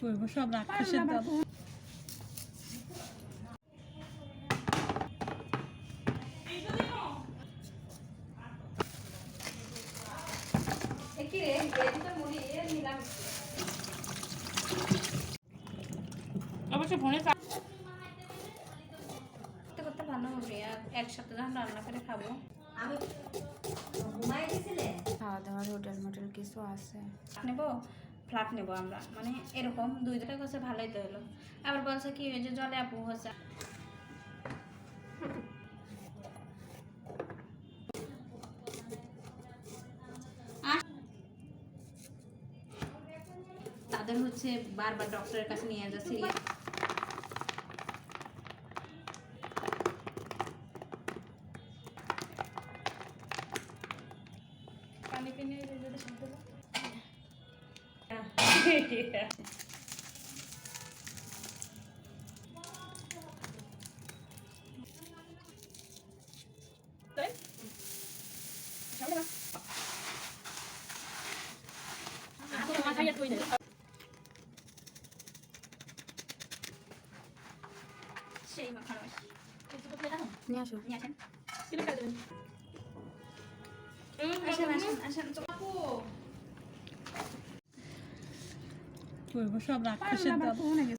করব সব রাক্ষসের দল। অবশ্য ফোনে করতে করতে ভালো হবে আর একসাথে যখন রান্না করে খাব। খাওয়া দাওয়ার হোটেল মোটেল কিছু আছে। নেব? ফ্ল্যাট নেব আমরা। মানে এরকম দুই দুটা কাছে ভালোই তো হলো। আবার বলছে কি ওই যে জলে আপু হচ্ছে তাদের হচ্ছে বারবার ডক্টরের কাছে নিয়ে যাচ্ছে। পানি কিনে শুনতে সেই মাখানো নিয়ে আসো নিয়ে আসেন আসেন আসেন আসেন তো করব সব রাক্ষসের